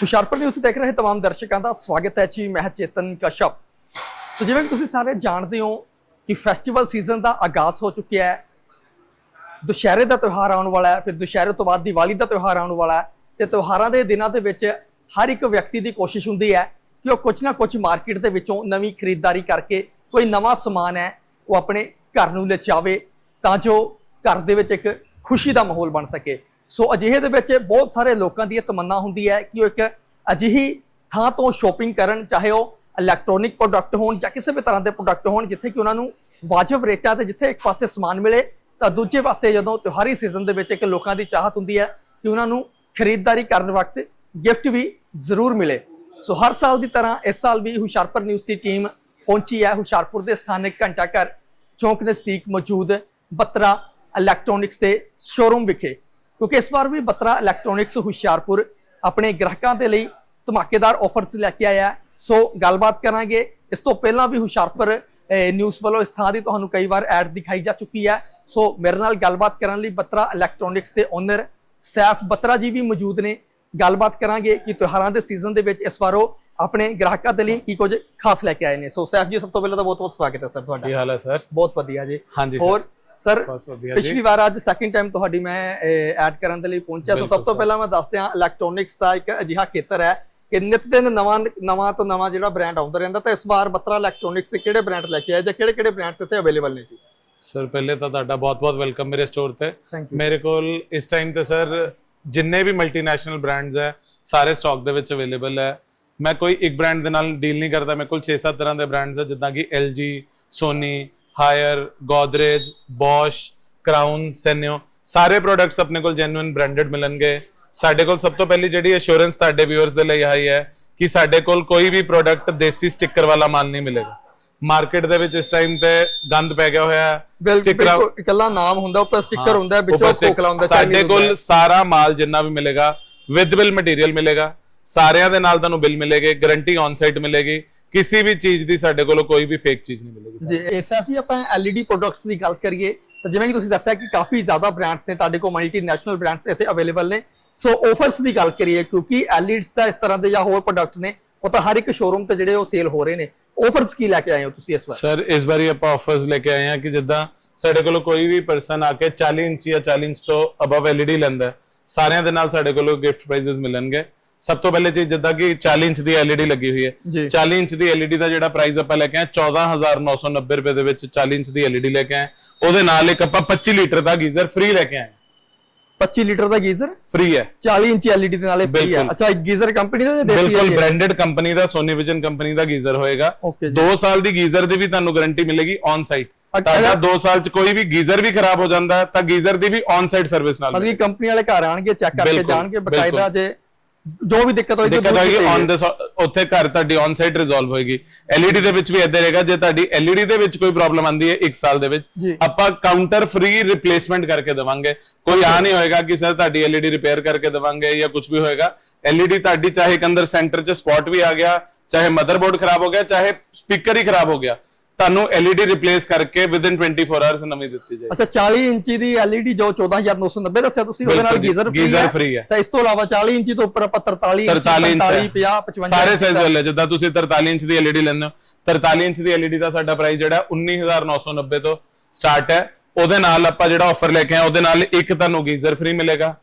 Hoshiarpur news ਦੇਖ ਰਹੇ तमाम ਦਰਸ਼ਕਾਂ ਦਾ ਸਵਾਗਤ ਹੈ ਜੀ ਮੈਂ ਚੇਤਨ ਕਸ਼ਪ ਸੋ ਜਿਵੇਂ ਕਿ ਤੁਸੀਂ ਸਾਰੇ ਜਾਣਦੇ ਹੋ ਕਿ ਫੈਸਟੀਵਲ ਸੀਜ਼ਨ ਦਾ ਆਗਾਜ਼ ਹੋ ਚੁੱਕਿਆ ਹੈ ਦੁਸ਼ਹਿਰੇ ਦਾ ਤਿਉਹਾਰ ਆਉਣ ਵਾਲਾ ਹੈ ਫਿਰ ਦੁਸ਼ਹਿਰੇ ਤੋਂ ਬਾਅਦ ਦੀਵਾਲੀ ਦਾ ਤਿਉਹਾਰ ਆਉਣ ਵਾਲਾ ਹੈ ਤੇ ਤਿਉਹਾਰਾਂ ਦੇ ਦਿਨਾਂ ਦੇ ਵਿੱਚ ਹਰ ਇੱਕ ਵਿਅਕਤੀ ਦੀ ਕੋਸ਼ਿਸ਼ ਹੁੰਦੀ ਹੈ ਕਿ ਉਹ ਕੁਝ ਨਾ ਕੁਝ ਮਾਰਕੀਟ ਦੇ ਵਿੱਚੋਂ ਨਵੀਂ ਖਰੀਦਦਾਰੀ ਕਰਕੇ ਕੋਈ ਨਵਾਂ ਸਮਾਨ ਹੈ ਉਹ ਆਪਣੇ ਘਰ ਨੂੰ ਲਿਜਾਵੇ ਤਾਂ ਜੋ ਘਰ ਦੇ ਵਿੱਚ ਇੱਕ ਖੁਸ਼ੀ ਦਾ ਮਾਹੌਲ ਬਣ ਸਕੇ ਸੋ ਅਜਿਹੇ ਦੇ ਵਿੱਚ ਬਹੁਤ ਸਾਰੇ ਲੋਕਾਂ ਦੀ ਇਹ ਤਮੰਨਾ ਹੁੰਦੀ ਹੈ ਕਿ ਉਹ ਇੱਕ ਅਜਿਹੀ ਥਾਂ ਤੋਂ ਸ਼ਾਪਿੰਗ ਕਰਨ, ਚਾਹੇ ਉਹ ਇਲੈਕਟ੍ਰੋਨਿਕ ਪ੍ਰੋਡਕਟ ਹੋਣ ਜਾਂ ਕਿਸੇ ਵੀ ਤਰ੍ਹਾਂ ਦੇ ਪ੍ਰੋਡਕਟ ਹੋਣ, ਜਿੱਥੇ ਕਿ ਉਹਨਾਂ ਨੂੰ ਵਾਜਬ ਰੇਟਾਂ ਤੇ ਜਿੱਥੇ ਇੱਕ ਪਾਸੇ ਸਮਾਨ ਮਿਲੇ, ਤਾਂ ਦੂਜੇ ਪਾਸੇ ਜਦੋਂ ਤਿਉਹਾਰੀ ਸੀਜ਼ਨ ਦੇ ਵਿੱਚ ਇੱਕ ਲੋਕਾਂ ਦੀ ਚਾਹਤ ਹੁੰਦੀ ਹੈ ਕਿ ਉਹਨਾਂ ਨੂੰ ਖਰੀਦਦਾਰੀ ਕਰਨ ਵਕਤ ਗਿਫਟ ਵੀ ਜ਼ਰੂਰ ਮਿਲੇ। ਸੋ ਹਰ ਸਾਲ ਦੀ ਤਰ੍ਹਾਂ ਇਸ ਸਾਲ ਵੀ ਹੁਸ਼ਿਆਰਪੁਰ ਨਿਊਜ਼ ਦੀ ਟੀਮ ਪਹੁੰਚੀ ਹੈ। ਹੁਸ਼ਿਆਰਪੁਰ ਦੇ ਸਥਾਨਕ ਘੰਟਾ ਘਰ ਚੌਂਕ ਨਜ਼ਦੀਕ ਮੌਜੂਦ ਬੱਤਰਾ ਇਲੈਕਟ੍ਰੋਨਿਕਸ ਦੇ ਸ਼ੋਰੂਮ ਵਿਖੇ। ਕਿਉਂਕਿ ਇਸ ਵਾਰ ਵੀ ਬੱਤਰਾ ਇਲੈਕਟ੍ਰੋਨਿਕਸ ਹੁਸ਼ਿਆਰਪੁਰ ਆਪਣੇ ਗ੍ਰਾਹਕਾਂ ਦੇ ਲਈ ਧਮਾਕੇਦਾਰ ਆਫਰਸ ਲੈ ਕੇ ਆਇਆ। ਸੋ ਗੱਲਬਾਤ ਕਰਾਂਗੇ। ਇਸ ਤੋਂ ਪਹਿਲਾਂ ਵੀ ਹੁਸ਼ਿਆਰਪੁਰ ਨਿਊਜ਼ ਵੱਲੋਂ ਇਸ ਥਾਂ ਦੀ ਤੁਹਾਨੂੰ ਕਈ ਵਾਰ ਐਡ ਦਿਖਾਈ ਜਾ ਚੁੱਕੀ ਹੈ। ਸੋ ਮੇਰੇ ਨਾਲ ਗੱਲਬਾਤ ਕਰਨ ਲਈ ਬੱਤਰਾ ਇਲੈਕਟ੍ਰੋਨਿਕਸ ਦੇ ਓਨਰ ਸੈਫ ਬੱਤਰਾ ਜੀ ਵੀ ਮੌਜੂਦ ਨੇ। ਗੱਲਬਾਤ ਕਰਾਂਗੇ ਕਿ ਤਿਉਹਾਰਾਂ ਦੇ ਸੀਜ਼ਨ ਦੇ ਵਿੱਚ ਇਸ ਵਾਰ ਉਹ ਆਪਣੇ ਗ੍ਰਾਹਕਾਂ ਦੇ ਲਈ ਕੀ ਕੁਝ ਖਾਸ ਲੈ ਕੇ ਆਏ ਨੇ। ਸੋ ਸੈਫ ਜੀ ਸਭ ਤੋਂ ਪਹਿਲਾਂ ਤਾਂ ਬਹੁਤ ਬਹੁਤ ਸਵਾਗਤ ਹੈ ਸਰ ਕੀ ਤੁਹਾਡਾ ਹਾਲ ਹੈ ਸਰ? ਬਹੁਤ ਵਧੀਆ ਜੀ। ਹਾਂਜੀ ਹੋਰ ਸਰ ਪਿਛਲੀ ਵਾਰ ਅੱਜ ਸੈਕਿੰਡ ਟਾਈਮ ਤੁਹਾਡੀ ਮੈਂ ਐਡ ਕਰਨ ਦੇ ਲਈ ਪਹੁੰਚਿਆ। ਸੋ ਸਭ ਤੋਂ। ਪਹਿਲਾਂ ਮੈਂ ਦੱਸ ਦਿਆਂ ਇਲੈਕਟ੍ਰੋਨਿਕਸ ਦਾ ਇੱਕ ਅਜਿਹਾ ਖੇਤਰ ਹੈ ਕਿ ਨਿਤ ਦਿਨ ਨਵਾਂ ਨਵਾਂ ਤੋਂ ਨਵਾਂ ਜਿਹੜਾ ਬ੍ਰਾਂਡ ਆਉਂਦਾ ਰਹਿੰਦਾ ਤਾਂ ਇਸ ਵਾਰ ਬੱਤਰਾ ਇਲੈਕਟ੍ਰੋਨਿਕਸ ਕਿਹੜੇ ਬ੍ਰਾਂਡ ਲੈ ਕੇ ਆਏ ਜਾਂ ਕਿਹੜੇ ਕਿਹੜੇ ਬ੍ਰਾਂਡਸ ਇੱਥੇ ਅਵੇਲੇਬਲ ਨੇ ਜੀ? ਸਰ ਪਹਿਲੇ ਤਾਂ ਤੁਹਾਡਾ ਬਹੁਤ-ਬਹੁਤ ਵੈਲਕਮ ਮੇਰੇ ਸਟੋਰ ਤੇ। ਮੇਰੇ ਕੋਲ ਇਸ ਟਾਈਮ ਤੇ ਸਰ ਜਿੰਨੇ ਵੀ ਮਲਟੀਨੈਸ਼ਨਲ ਬ੍ਰਾਂਡਸ ਹੈ ਸਾਰੇ ਸਟਾਕ ਦੇ ਵਿੱਚ ਅਵੇਲੇਬਲ ਹੈ। ਮੈਂ ਕੋਈ ਇੱਕ ਬ੍ਰਾਂਡ ਦੇ ਨਾਲ ਡੀਲ ਨਹੀਂ ਕਰਦਾ ਮੇਰੇ ਕੋਲ 6-7 ਤਰ੍ਹਾਂ ਦੇ ਬ੍ਰਾਂਡਸ ਹੈ ਜਿੱਦਾਂ ਕਿ LG Sony Haier Godrej Bosch Crown Sanyo ਸਾਰੇ ਪ੍ਰੋਡਕਟਸ ਆਪਣੇ ਕੋਲ ਜੈਨੂਇਨ ਬ੍ਰਾਂਡਡ ਮਿਲਣਗੇ। ਸਾਡੇ ਕੋਲ ਸਭ ਤੋਂ ਪਹਿਲੀ ਜਿਹੜੀ ਅਸ਼ੋਰੈਂਸ ਤੁਹਾਡੇ ਵਿਊਅਰਸ ਦੇ ਲਈ ਆਈ ਹੈ ਕਿ ਸਾਡੇ ਕੋਲ ਕੋਈ ਵੀ ਪ੍ਰੋਡਕਟ ਦੇਸੀ ਸਟicker ਵਾਲਾ ਮਾਲ ਨਹੀਂ ਮਿਲੇਗਾ। ਮਾਰਕੀਟ ਦੇ ਵਿੱਚ ਇਸ ਟਾਈਮ ਤੇ ਗੰਦ ਪੈ ਗਿਆ ਹੋਇਆ ਹੈ। ਸਟicker- ਇਕੱਲਾ ਨਾਮ ਹੁੰਦਾ ਉੱਪਰ ਸਟicker ਹੁੰਦਾ ਵਿੱਚੋਂ ਉੱਪਰ stick- ਕੋਕਲਾ ਹੁੰਦਾ ਸਾਡੇ Chinese ਕੋਲ ਹੁੰਦਾ। ਸਾਰਾ ਮਾਲ ਜਿੰਨਾ ਵੀ ਮਿਲੇਗਾ ਵਿਦ ਬਿਲ ਮਟੀਰੀਅਲ ਮਿਲੇਗਾ ਸਾਰਿਆਂ ਦੇ ਨਾਲ ਤੁਹਾਨੂੰ ਬਿੱਲ ਮਿਲੇਗੇ ਗਾਰੰਟੀ ਔਨ ਸਾਈਟ ਮਿਲੇਗੀ। ਕਿਸੇ ਵੀ ਚੀਜ਼ ਦੀ ਸਾਡੇ ਕੋਲੋਂ ਕੋਈ ਵੀ ਫੇਕ ਚੀਜ਼ ਨਹੀਂ ਮਿਲੇਗੀ। ਜੀ ਐਸਐਫ ਜੀ ਆਪਾਂ LED ਪ੍ਰੋਡਕਟਸ ਦੀ ਗੱਲ ਕਰੀਏ ਤਾਂ ਜਿਵੇਂ ਕਿ ਤੁਸੀਂ ਦੱਸਿਆ ਕਿ ਕਾਫੀ ਜ਼ਿਆਦਾ ਬ੍ਰਾਂਡਸ ਨੇ ਤੁਹਾਡੇ ਕੋਲ ਮਲਟੀਨੈਸ਼ਨਲ ਬ੍ਰਾਂਡਸ ਇੱਥੇ ਅਵੇਲੇਬਲ ਨੇ। ਸੋ ਆਫਰਸ ਦੀ ਗੱਲ ਕਰੀਏ ਕਿਉਂਕਿ LEDs ਦਾ ਇਸ ਤਰ੍ਹਾਂ ਦੇ ਜਾਂ ਹੋਰ ਪ੍ਰੋਡਕਟ ਨੇ ਉਹ ਤਾਂ ਹਰ ਇੱਕ ਸ਼ੋਰੂਮ ਤੇ ਜਿਹੜੇ ਉਹ ਸੇਲ ਹੋ ਰਹੇ ਨੇ। ਆਫਰਸ ਕੀ ਲੈ ਕੇ ਆਏ ਹੋ ਤੁਸੀਂ ਇਸ ਵਾਰ? ਸਰ ਇਸ ਵਾਰੀ ਆਪਾਂ ਆਫਰਸ ਲੈ ਕੇ ਆਏ ਹਾਂ ਕਿ ਜਿੱਦਾਂ ਸਾਡੇ ਕੋਲੋਂ ਕੋਈ ਵੀ ਪਰਸਨ ਆ ਕੇ 40 ਇੰਚ ਜਾਂ 40 ਇੰਚ ਤੋਂ ਅਬਵ LED ਲੈਂਦਾ ਸਾਰਿਆਂ ਦੇ ਨਾਲ ਸਾਡੇ ਕੋਲੋਂ ਗਿਫਟ ਪ੍ਰਾਈਜ਼ਸ ਮਿਲਣਗੇ। ਸਭ ਤੋਂ ਪਹਿਲੇ ਚੀਜ਼ ਜਿੱਦਾਂ ਕਿ 40 ਇੰਚ ਦੀ LED ਲੱਗੀ ਹੋਈ ਹੈ। ਜੀ। 40 ਇੰਚ ਦੀ LED ਦਾ ਜਿਹੜਾ ਪ੍ਰਾਈਸ ਆਪਾਂ ਲੈ ਕੇ ਆਏ 14990 ਰੁਪਏ ਦੇ ਵਿੱਚ 40 ਇੰਚ ਦੀ LED ਲੈ ਕੇ ਆਏ। ਉਹਦੇ ਨਾਲ ਇੱਕ ਆਪਾਂ 25 ਲੀਟਰ ਦਾ ਗੀਜ਼ਰ ਫ੍ਰੀ ਲੈ ਕੇ ਆਏ। 25 ਲੀਟਰ ਦਾ ਗੀਜ਼ਰ? ਫ੍ਰੀ ਹੈ। 40 ਇੰਚ LED ਦੇ ਨਾਲੇ ਫ੍ਰੀ ਹੈ। ਅੱਛਾ ਗੀਜ਼ਰ ਕੰਪਨੀ ਦਾ ਦੇਸੀ ਬਿਲਕੁਲ? ਬ੍ਰਾਂਡਡ ਕੰਪਨੀ ਦਾ ਸੋਨੀ ਵਿਜ਼ਨ ਕੰਪਨੀ ਦਾ ਗੀਜ਼ਰ ਹੋਏਗਾ। Okay ਜੀ। 2 ਸਾਲ ਦੀ ਗੀਜ਼ਰ ਦੀ ਵੀ ਤੁਹਾਨੂੰ ਗਾਰੰਟੀ ਮਿਲੇਗੀ ਔਨ ਸਾਈਟ ਅਗਰ- ਤੁਹਾਡਾ 2 ਸਾਲ ਚ ਕੋਈ ਵੀ ਗੀਜ਼ਰ ਵੀ ਖਰਾਬ ਹੋ ਜਾਂਦਾ ਤਾਂ ਗੀਜ਼ਰ ਦੀ ਵੀ ਔਨ ਸਾਈਟ ਸਰਵਿਸ ਨਾਲ ਮਤਲਬ ਕੰਪਨੀ ਵਾਲੇ ਘਰ ਆਣਗੇ ਚੈੱਕ ਕਰਕੇ ਜਾਣਗੇ ਬਕਾਇਦਾ ਜੇ ਜੋ ਵੀ ਦਿੱਕਤ ਹੋਈ ਦਿੱਕਤ ਹੋਏਗੀ ਔਨ ਦਾ ਉੱਥੇ ਘਰ ਤੁਹਾਡੀ ਔਨ ਸਾਈਟ ਰਿਜ਼ੋਲਵ ਹੋਏਗੀ। LED ਦੇ ਵਿੱਚ ਵੀ ਇਦਾਂ ਰਹੇਗਾ ਜੇ ਤੁਹਾਡੀ LED ਦੇ ਵਿੱਚ ਕੋਈ ਪ੍ਰੋਬਲਮ ਆਂਦੀ ਹੈ 1 ਸਾਲ ਦੇ ਵਿੱਚ। ਆਪਾਂ ਕਾਊਂਟਰ ਫ੍ਰੀ ਰਿਪਲੇਸਮੈਂਟ ਕਰਕੇ ਦੇਵਾਂਗੇ। ਕੋਈ ਆ ਨਹੀਂ ਹੋਏਗਾ ਕਿ ਸਰ ਤੁਹਾਡੀ LED ਰਿਪੇਅਰ ਕਰਕੇ ਦੇਵਾਂਗੇ ਜਾਂ ਕੁਝ ਵੀ ਹੋਏਗਾ। LED ਤੁਹਾਡੀ ਚਾਹੇ ਅੰਦਰ ਸੈਂਟਰ 'ਚ ਸਪੌਟ ਵੀ ਆ ਗਿਆ ਚਾਹੇ ਮਦਰਬੋਰਡ ਖਰਾਬ ਹੋ ਗਿਆ ਚਾਹੇ ਸਪੀਕਰ ਹੀ ਖਰਾਬ ਹੋ ਗਿਆ। ਤੁਹਾਨੂੰ LED ਰਿਪਲੇਸ ਕਰਕੇ ਵਿਦਿਨ 24 ਆਵਰਸ ਨਵੀਂ ਦਿੱਤੀ ਜਾਏਗੀ। ਅੱਛਾ 40 ਇੰਚੀ ਦੀ LED ਜੋ 14990 ਦੱਸਿਆ ਤੁਸੀਂ ਉਹਦੇ ਨਾਲ ਗੀਜ਼ਰ ਫ੍ਰੀ ਗੀਜ਼ਰ ਹੈ free ਹੈ। ਤਾਂ ਇਸ ਤੋਂ ਇਲਾਵਾ 40 ਇੰਚੀ ਤੋਂ ਉੱਪਰ ਆਪਾਂ 43 ਇੰਚ 43 ਇੰਚ 45 ਹੈ। 50 55 ਸਾਰੇ ਸਾਈਜ਼ ਵਾਲੇ ਜਿੱਦਾਂ ਤੁਸੀਂ 43 ਇੰਚ ਦੀ LED ਲੈਂਦੇ ਹੋ 43 ਇੰਚ ਦੀ LED ਦਾ ਸਾਡਾ ਪ੍ਰਾਈਸ ਜਿਹੜਾ 19990 ਤੋਂ ਸਟਾਰਟ ਹੈ। ਉਹਦੇ ਨਾਲ ਆਪਾਂ ਜਿਹੜਾ ਆਫਰ ਲੈ ਕੇ ਆਏ ਉਹਦੇ ਨਾਲ ਇੱਕ ਤੁਹਾਨੂੰ ਗੀਜ਼ਰ ਫ੍ਰੀ ਮਿਲੇਗਾ।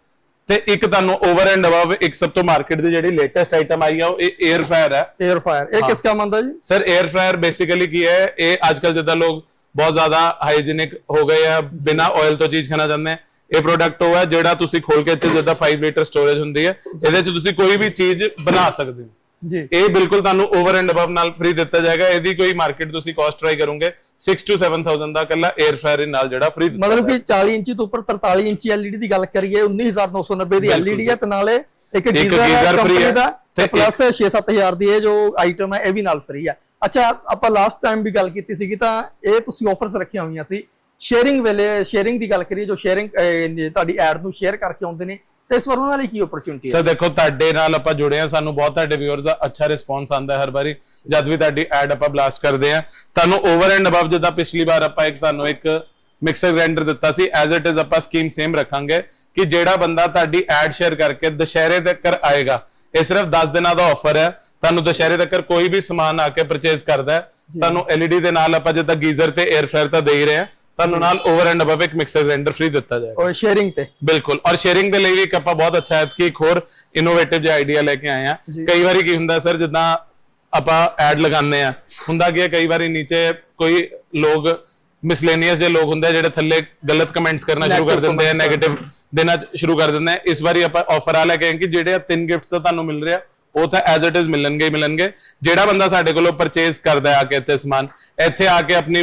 ਤੇ ਇੱਕ ਤੁਹਾਨੂੰ ਓਵਰ ਐਂਡ ਅਬਵ ਇੱਕ ਸਭ ਤੋਂ ਮਾਰਕੀਟ ਦੇ ਜਿਹੜੀ ਲੇਟੈਸਟ ਆਈਟਮ ਆਈ ਆ ਉਹ ਇਹ 에ਅਰ ਫਾਇਰ ਹੈ। 에ਅਰ ਫਾਇਰ ਇਹ ਕਿਸ ਕੰਮ ਆਂਦਾ ਜੀ? ਸਰ 에ਅਰ ਫਾਇਰ ਬੇਸਿਕਲੀ ਕੀ ਹੈ ਇਹ ਅੱਜ ਕੱਲ ਜਿੱਦਾਂ ਲੋਕ ਬਹੁਤ ਜ਼ਿਆਦਾ ਹਾਈਜੀਨਿਕ ਹੋ ਗਏ ਆ ਬਿਨਾ ਆਇਲ ਤੋਂ ਚੀਜ਼ ਖਾਣਾ ਚਾਹੁੰਦੇ ਆ। ਇਹ ਪ੍ਰੋਡਕਟ ਹੋਇਆ ਜਿਹੜਾ ਤੁਸੀਂ ਖੋਲ ਕੇ ਇੱਥੇ ਜਿੱਦਾਂ 5 ਲੀਟਰ ਸਟੋਰੇਜ ਹੁੰਦੀ ਹੈ ਇਹਦੇ 'ਚ ਤੁਸੀਂ ਕੋਈ ਵੀ ਚੀਜ਼ ਬਣਾ ਸਕਦੇ ਹੋ। ਜੀ। ਇਹ ਬਿਲਕੁਲ ਤੁਹਾਨੂੰ ਓਵਰ ਐਂਡ ਅਬਵ ਨਾਲ ਫ੍ਰੀ ਦਿੱਤਾ ਜਾਏਗਾ। ਇਹਦੀ ਕੋਈ ਮਾਰਕੀਟ ਤੁਸੀਂ ਕਾਸਟ ਟਰਾਈ ਕਰੋਗੇ 6 to 7000 ਦਾ ਕੱਲਾ 에ਅਰ ਫਰਾਇਰ ਨਾਲ ਜਿਹੜਾ ਫ੍ਰੀ ਮਤਲਬ ਕਿ 40 ਇੰਚੀ ਤੋਂ ਉੱਪਰ 43 ਇੰਚੀ LED ਦੀ ਗੱਲ ਕਰੀਏ 19990 ਦੀ LED ਹੈ ਤੇ ਨਾਲੇ ਇੱਕ ਗੀਜ਼ਰ ਕੰਪਨੀ ਹੈ। ਤੇ ਪਲੱਸ 6-7000 ਦੀ ਇਹ ਜੋ ਆਈਟਮ ਹੈ ਇਹ ਵੀ ਨਾਲ ਫ੍ਰੀ ਹੈ। ਅੱਛਾ ਆਪਾਂ ਲਾਸਟ ਟਾਈਮ ਵੀ ਗੱਲ ਕੀਤੀ ਸੀਗੀ ਤਾਂ ਇਹ ਤੁਸੀਂ ਆਫਰਸ ਰੱਖੀਆਂ ਹੋਈਆਂ ਸੀ। ਸ਼ੇਅਰਿੰਗ ਵੇਲੇ ਸ਼ੇਅਰਿੰਗ ਦੀ ਗੱਲ ਕਰੀਏ ਜੋ ਸ਼ੇਅਰਿੰਗ ਤੁਹਾਡੀ ਐਡ ਨੂੰ ਸ਼ੇਅਰ ਕਰਕੇ ਆਉਂਦੇ ਨੇ ਤੇ ਇਸ ਵਾਰ ਉਹਨਾਂ ਲਈ ਕੀ ਓਪਰਚੁਨਿਟੀ ਹੈ? ਸਰ ਦੇਖੋ ਤੁਹਾਡੇ ਨਾਲ ਆਪਾਂ ਜੁੜੇ ਆ ਸਾਨੂੰ ਬਹੁਤ ਤੁਹਾਡੇ ਵਿਊਅਰਸ ਦਾ ਅੱਛਾ ਰਿਸਪੌਂਸ ਆਂਦਾ ਹੈ ਹਰ ਵਾਰੀ ਜਦ ਵੀ ਤੁਹਾਡੀ ਐਡ ਆਪਾਂ ਬਲਾਸਟ ਕਰਦੇ ਆ ਤੁਹਾਨੂੰ ਓਵਰ ਐਂਡ ਅਬਵ ਜਿੱਦਾਂ ਪਿਛਲੀ ਵਾਰ ਆਪਾਂ ਇੱਕ ਤੁਹਾਨੂੰ ਇੱਕ ਮਿਕਸਰ ਗ੍ਰਾਈਂਡਰ ਦਿੱਤਾ ਸੀ ਐਜ਼ ਇਟ ਇਜ਼ ਆਪਾਂ ਸਕੀਮ ਸੇਮ ਰੱਖਾਂਗੇ ਕਿ ਜਿਹੜਾ ਬੰਦਾ ਤੁਹਾਡੀ ਐਡ ਸ਼ੇਅਰ ਕਰਕੇ ਦੁਸ਼ਹਿਰੇ ਤੱਕ ਆਏਗਾ ਇਹ ਸਿਰਫ 10 ਦਿਨਾਂ ਦਾ ਆਫਰ ਹੈ। ਤੁਹਾਨੂੰ ਦੁਸ਼ਹਿਰੇ ਤੱਕ ਕੋਈ ਵੀ ਸਮਾਨ ਆ ਕੇ ਪਰਚੇਸ ਕਰਦਾ ਤੁਹਾਨੂੰ LED ਦੇ ਨਾਲ ਆਪਾਂ ਜਿੱਦਾਂ ਗੀਜ਼ਰ ਤੇ 에ਅਰ ਫਰਾਇਰ ਤਾਂ ਦੇ ਹੀ ਰਹੇ ਹਾਂ। ਤੁਹਾਨੂੰ ਨਾਲ ਓਵਰ ਐਂਡ ਅਬਵ ਇੱਕ ਮਿਕਸਰ ਗ੍ਰਾਈਂਡਰ ਫ੍ਰੀ ਦਿੱਤਾ ਜਾਏਗਾ। ਔਰ ਸ਼ੇਅਰਿੰਗ ਤੇ। ਬਿਲਕੁਲ। ਔਰ ਸ਼ੇਅਰਿੰਗ ਦੇ ਲਈ ਵੀ ਇੱਕ ਆਪਾਂ ਬਹੁਤ ਅੱਛਾ ਹੈ ਕਿ ਇੱਕ ਹੋਰ ਇਨੋਵੇਟਿਵ ਜਿਹਾ ਆਈਡੀਆ ਲੈ ਕੇ ਆਏ ਆ ਜੀ। ਕਈ ਵਾਰੀ ਕੀ ਹੁੰਦਾ ਸਰ ਜਿੱਦਾਂ ਆਪਾਂ ਐਡ ਲਗਾਉਂਦੇ ਆ ਹੁੰਦਾ ਕੀ ਹੈ ਕਈ ਵਾਰੀ ਨੀਚੇ ਕੋਈ ਲੋਕ ਮਿਸਲੇਨੀਅਸ ਜਿਹੇ ਲੋਕ ਹੁੰਦੇ ਜਿਹੜੇ ਥੱਲੇ ਗਲਤ ਕਮੈਂਟਸ ਕਰਨਾ ਸ਼ੁਰੂ ਕਰ ਦਿੰਦੇ ਆ 네ਗੇਟਿਵ ਦੇਣਾ ਸ਼ੁਰੂ ਕਰ ਦਿੰਦੇ ਆ। ਇਸ ਵਾਰੀ ਆਪਾਂ ਆਫਰ ਆ ਲੈ ਕੇ ਆਏ ਕਿ ਜਿਹੜੇ ਤਿੰਨ ਗਿਫਟਸ ਤਾਂ ਤੁਹਾਨੂੰ ਮਿਲ ਰਿਹਾ ਉਹ ਤਾਂ ਐਜ਼ ਇਟ ਇਜ਼ ਮਿਲਣਗੇ ਮਿਲਣਗੇ। ਜਿਹੜਾ ਬੰਦਾ ਸਾਡੇ ਕੋਲੋਂ ਪਰਚੇਸ ਕਰਦਾ ਆ ਕੇ ਇੱਥੇ ਸਮਾਨ ਇੱਥੇ ਆ ਕੇ ਆਪਣੀ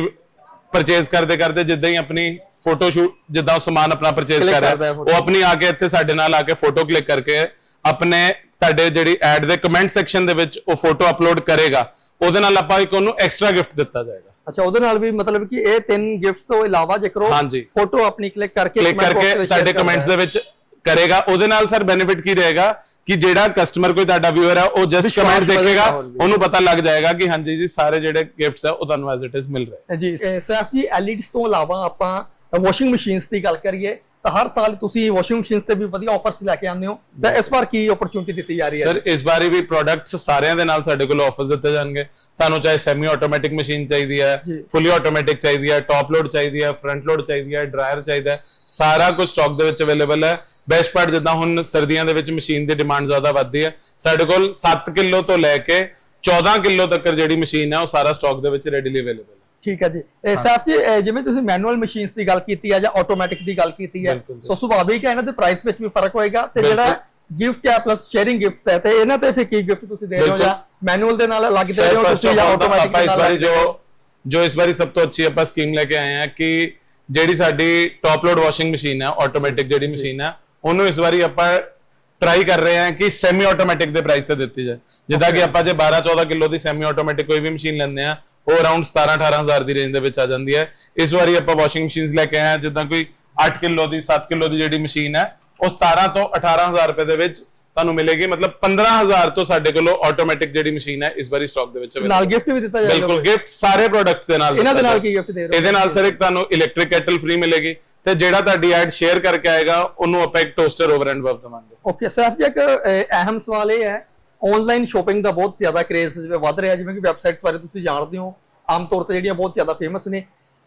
ਪਰਚੇਸ ਕਰਦੇ ਕਰਦੇ ਜਿੱਦਾਂ ਹੀ ਆਪਣੀ ਫੋਟੋ ਸ਼ੂਟ ਜਿੱਦਾਂ ਉਹ ਸਮਾਨ ਆਪਣਾ ਪਰਚੇਸ ਕਰ ਰਿਹਾ। ਉਹ ਆਪਣੀ ਆ ਕੇ ਇੱਥੇ ਸਾਡੇ ਨਾਲ ਆ ਕੇ ਫੋਟੋ ਕਲਿੱਕ ਕਰਕੇ ਆਪਣੇ ਤੁਹਾਡੇ ਜਿਹੜੀ ਐਡ ਦੇ ਕਮੈਂਟ ਸੈਕਸ਼ਨ ਦੇ ਵਿੱਚ ਉਹ ਫੋਟੋ ਅਪਲੋਡ ਕਰੇਗਾ ਉਹਦੇ ਨਾਲ ਆਪਾਂ ਇੱਕ ਉਹਨੂੰ ਐਕਸਟਰਾ ਗਿਫਟ ਦਿੱਤਾ ਜਾਏਗਾ ਅੱਛਾ ਉਹਦੇ ਨਾਲ ਵੀ ਮਤਲਬ ਕਿ ਇਹ ਤਿੰਨ ਗਿਫਟਸ ਤੋਂ ਇਲਾਵਾ ਜੇਕਰ ਉਹ। ਫੋਟੋ ਆਪਣੀ ਕਲਿੱਕ ਕਰਕੇ ਕਲਿੱਕ ਕਰਕੇ ਕਰਦਾ ਕਮੈਂਟਸ। ਦੇ ਵਿੱਚ ਕਰੇਗਾ ਉਹਦੇ ਨਾਲ ਸਰ ਬੈਨੀਫਿਟ ਕੀ ਰਹੇਗਾ ਕਿ ਜਿਹੜਾ ਕਸਟਮਰ ਕੋਈ ਤੁਹਾਡਾ ਵਿਊਅਰ ਹੈ ਉਹ ਜਸਟ ਕਮੈਂਟ ਦੇਖੇਗਾ। ਉਹਨੂੰ ਪਤਾ ਲੱਗ ਜਾਏਗਾ ਕਿ ਹਾਂਜੀ ਜੀ ਸਾਰੇ ਜਿਹੜੇ ਗਿਫਟਸ ਹੈ ਉਹ ਤੁਹਾਨੂੰ ਐਜ਼ ਇਟ ਇਜ਼ ਮਿਲ ਰਹੇ ਜੀ ਸੈਫ ਜੀ ਐਲਈਡੀਜ਼ ਤੋਂ ਇਲਾਵਾ ਆਪਾਂ ਵਾਸ਼ਿੰਗ ਮਸ਼ੀਨਸ ਦੀ ਗੱਲ ਕਰੀਏ ਤਾਂ ਹਰ ਸਾਲ ਤੁਸੀਂ ਵਾਸ਼ਿੰਗ ਮਸ਼ੀਨਸ ਤੇ ਵੀ ਵਧੀਆ ਆਫਰਸ ਲੈ ਕੇ ਆਉਂਦੇ ਹੋ। ਤਾਂ ਇਸ ਵਾਰ ਕੀ ਓਪਰਚੁਨਿਟੀ ਦਿੱਤੀ ਜਾ ਰਹੀ ਹੈ? ਸਰ ਇਸ ਵਾਰੀ ਵੀ ਪ੍ਰੋਡਕਟਸ ਸਾਰਿਆਂ ਦੇ ਨਾਲ ਸਾਡੇ ਕੋਲ ਆਫਰਸ ਦਿੱਤੇ ਜਾਣਗੇ। ਤੁਹਾਨੂੰ ਚਾਹੇ ਸੈਮੀ ਆਟੋਮੈਟਿਕ ਮਸ਼ੀਨ ਚਾਹੀਦੀ ਹੈ। ਫੁੱਲੀ ਆਟੋਮੈਟਿਕ ਚਾਹੀਦੀ ਹੈ ਟਾਪ ਲੋਡ ਚਾਹੀਦੀ ਹੈ ਫਰੰਟ ਲੋਡ ਚਾਹੀਦੀ ਹੈ ਡਰਾਇਰ ਚਾਹੀਦਾ ਹੈ ਸਾਰਾ ਕੁਝ ਸਟਾਕ ਦੇ ਵਿੱਚ ਅਵੇਲੇਬਲ ਹੈ। ਬੈਸਟ ਪਾਰਟ ਜਿੱਦਾਂ ਹੁਣ ਸਰਦੀਆਂ ਦੇ ਵਿੱਚ ਮਸ਼ੀਨ ਦੀ ਡਿਮਾਂਡ ਜ਼ਿਆਦਾ ਵੱਧਦੀ ਹੈ ਸਾਡੇ ਕੋਲ 7 ਕਿਲੋ ਤੋਂ ਲੈ ਕੇ 14 ਕਿਲੋ ਤੱਕ ਜਿਹੜੀ ਮਸ਼ੀਨ ਹੈ ਉਹ ਸਾਰਾ ਸਟਾਕ ਦੇ ਵਿੱਚ ਰੈਡੀਲੀ ਅਵੇਲੇਬਲ ਹੈ। ਠੀਕ ਹੈ ਜੀ। ਇਹ ਸੈਫ ਜੀ ਜਿਵੇਂ ਤੁਸੀਂ ਮੈਨੂਅਲ ਮਸ਼ੀਨਸ ਦੀ ਗੱਲ ਕੀਤੀ ਹੈ ਜਾਂ ਆਟੋਮੈਟਿਕ ਦੀ ਗੱਲ ਕੀਤੀ ਹੈ। ਸੋ ਸੁਭਾਵਿਕ ਹੈ ਇਹਨਾਂ ਦੇ ਪ੍ਰਾਈਸ ਵਿੱਚ ਵੀ ਫ਼ਰਕ ਹੋਏਗਾ ਤੇ ਜਿਹੜਾ ਗਿਫਟ ਹੈ ਪਲੱਸ ਸ਼ੇਅਰਿੰਗ ਗਿਫਟਸ ਹੈ ਤੇ ਇਹਨਾਂ ਤੇ ਫਿਰ ਕੀ ਗਿਫਟ ਤੁਸੀਂ ਦੇ ਰਹੇ ਹੋ। ਜਾਂ ਮੈਨੂਅਲ ਦੇ ਨਾਲ ਅਲੱਗ ਦੇ ਰਹੇ ਹੋ ਤੁਸੀਂ ਜਾਂ ਆਟੋਮੈਟਿਕ ਆਪਾਂ ਇਸ ਵਾਰੀ ਜੋ ਜੋ ਇਸ ਵਾਰੀ ਸਭ ਤੋਂ ਅੱਛੀ ਆਪਾਂ ਸਕੀਮ ਲੈ ਕੇ ਆਏ ਹਾਂ ਕਿ ਜਿਹੜੀ ਸਾਡੀ ਟਾਪ ਲੋਡ ਵਾਸ਼ਿੰਗ ਮਸ਼ੀਨ ਹੈ ਆਟੋਮੈਟਿਕ ਜਿਹੜੀ ਮਸ਼ੀਨ ਹੈ ਉਹਨੂੰ ਇਸ ਵਾਰੀ ਆਪਾਂ ਟਰਾਈ ਕਰ ਰਹੇ ਹਾਂ ਕਿ ਸੈਮੀ ਆਟੋਮੈਟਿਕ ਦੇ ਪ੍ਰਾਈਸ ਤੇ ਦਿੱਤੀ ਜਾਏ। ਜਿੱਦਾਂ ਕਿ ਆਪਾਂ ਜੇ 12 14 ਕਿਲੋ ਦੀ ਸੈਮੀ ਆਟੋਮੈਟਿਕ ਕੋਈ ਵੀ ਮਸ਼ੀਨ ਲੈਂਦੇ ਆ ਉਹ ਅਰਾਊਂਡ 17 18000 ਦੀ ਰੇਂਜ ਦੇ ਵਿੱਚ ਆ ਜਾਂਦੀ ਹੈ। ਇਸ ਵਾਰੀ ਆਪਾਂ ਵਾਸ਼ਿੰਗ ਮਸ਼ੀਨਸ ਲੈ ਕੇ ਆਏ ਹਾਂ ਜਿੱਦਾਂ ਕੋਈ 8 ਕਿਲੋ ਦੀ 7 ਕਿਲੋ ਦੀ ਜਿਹੜੀ ਮਸ਼ੀਨ ਹੈ ਉਹ 17 ਤੋਂ 18000 ਰੁਪਏ ਦੇ ਵਿੱਚ ਤੁਹਾਨੂੰ ਮਿਲੇਗੀ। ਮਤਲਬ 15000 ਤੋਂ ਸਾਡੇ ਕੋਲੋਂ ਆਟੋਮੈਟਿਕ ਜਿਹੜੀ ਮਸ਼ੀਨ ਹੈ ਇਸ ਵਾਰੀ ਸਟਾਕ ਦੇ ਵਿੱਚ available ਨਾਲ ਗਿਫਟ ਵੀ ਦਿੱਤਾ ਜਾਏਗਾ ਬਿਲਕੁਲ ਗਿਫਟ ਸਾਰੇ ਪ੍ਰੋਡਕਟਸ ਦੇ ਨਾਲ ਇਹਨਾਂ ਦੇ ਨਾਲ। ਕੀ ਗਿਫਟ ਦੇ ਰਹੇ ਹੋ? ਇਹਦੇ ਨਾਲ ਸਰ ਇੱਕ ਤੁਹਾਨੂੰ ਇਲੈਕਟ੍ਰਿਕ ਕੈਟਲ ਫ੍ਰੀ ਮਿਲੇਗੀ। ਤੇ ਜਿਹੜਾ ਤੁਹਾਡੀ ਐਡ ਸ਼ੇਅਰ ਕਰਕੇ ਆਏਗਾ ਉਹਨੂੰ ਆਪਾਂ ਇੱਕ ਟੋਸਟਰ ਓਵਰ ਐਂਡ ਅਬਵ ਦਵਾਂਗੇ। ਓਕੇ ਸੈਫ ਜੀ ਇੱਕ ਅਹ, ਅਹਿਮ ਸਵਾਲ ਇਹ ਹੈ ਆਨਲਾਈਨ ਸ਼ਾਪਿੰਗ ਦਾ ਬਹੁਤ ਜ਼ਿਆਦਾ ਕ੍ਰੇਜ਼ ਜਿਵੇਂ ਵੱਧ ਰਿਹਾ ਜਿਵੇਂ ਕਿ ਵੈਬਸਾਈਟਸ ਬਾਰੇ ਤੁਸੀਂ ਜਾਣਦੇ ਹੋ ਆਮ ਤੌਰ ਤੇ ਜਿਹੜੀਆਂ ਬਹੁਤ ਜ਼ਿਆਦਾ ਫੇਮਸ ਨੇ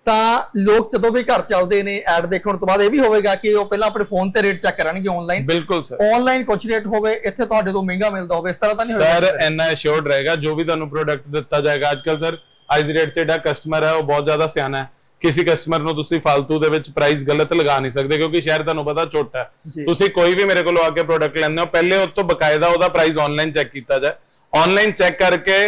ਤਾਂ ਲੋਕ ਜਦੋਂ ਵੀ ਘਰ ਚੱਲਦੇ ਨੇ ਐਡ ਦੇਖਣ ਤੋਂ ਬਾਅਦ ਇਹ ਵੀ ਹੋਵੇਗਾ ਕਿ ਉਹ ਪਹਿਲਾਂ ਆਪਣੇ ਫੋਨ ਤੇ ਰੇਟ ਚੈੱਕ ਕਰਨਗੇ ਆਨਲਾਈਨ ਬਿਲਕੁਲ ਸਰ। ਆਨਲਾਈਨ ਕੁਝ ਰੇਟ ਹੋਵੇ ਇੱਥੇ ਤੁਹਾਡੇ ਤੋਂ ਮਹਿੰਗਾ ਮਿਲਦਾ ਹੋਵੇ ਇਸ ਤਰ੍ਹਾਂ ਤਾਂ ਨਹੀਂ ਸਰ ਹੋਵੇਗਾ ਇੰਨਾ ਅਸ਼ੋਰਡ ਰਹੇਗਾ ਜੋ ਵੀ ਤੁਹਾਨੂੰ ਪ੍ਰੋਡਕਟ ਦਿੱਤਾ ਜਾਏਗਾ। ਅੱਜਕੱਲ ਸਰ ਅੱਜ ਦੀ ਰੇਟ 'ਚ ਜਿਹੜਾ ਕਸਟਮਰ ਹੈ ਉਹ ਬਹੁਤ ਜ਼ਿਆਦਾ ਸਿਆਣਾ ਹੈ। ਕਿਸੇ ਕਸਟਮਰ ਨੂੰ ਤੁਸੀਂ ਫालतू ਦੇ ਵਿੱਚ ਪ੍ਰਾਈਸ ਗਲਤ ਲਗਾ ਨਹੀਂ ਸਕਦੇ ਕਿਉਂਕਿ ਸ਼ਹਿਰ ਤੁਹਾਨੂੰ ਪਤਾ ਛੋਟਾ ਹੈ। ਤੁਸੀਂ ਕੋਈ ਵੀ ਮੇਰੇ ਕੋਲੋਂ ਆ ਕੇ ਪ੍ਰੋਡਕਟ ਲੈਂਦੇ ਹੋ ਪਹਿਲੇ ਉਸ ਤੋਂ ਬਕਾਇਦਾ ਉਹਦਾ ਪ੍ਰਾਈਸ ਆਨਲਾਈਨ ਚੈੱਕ ਕੀਤਾ ਜਾਏ। ਆਨਲਾਈਨ ਚੈੱਕ ਕਰਕੇ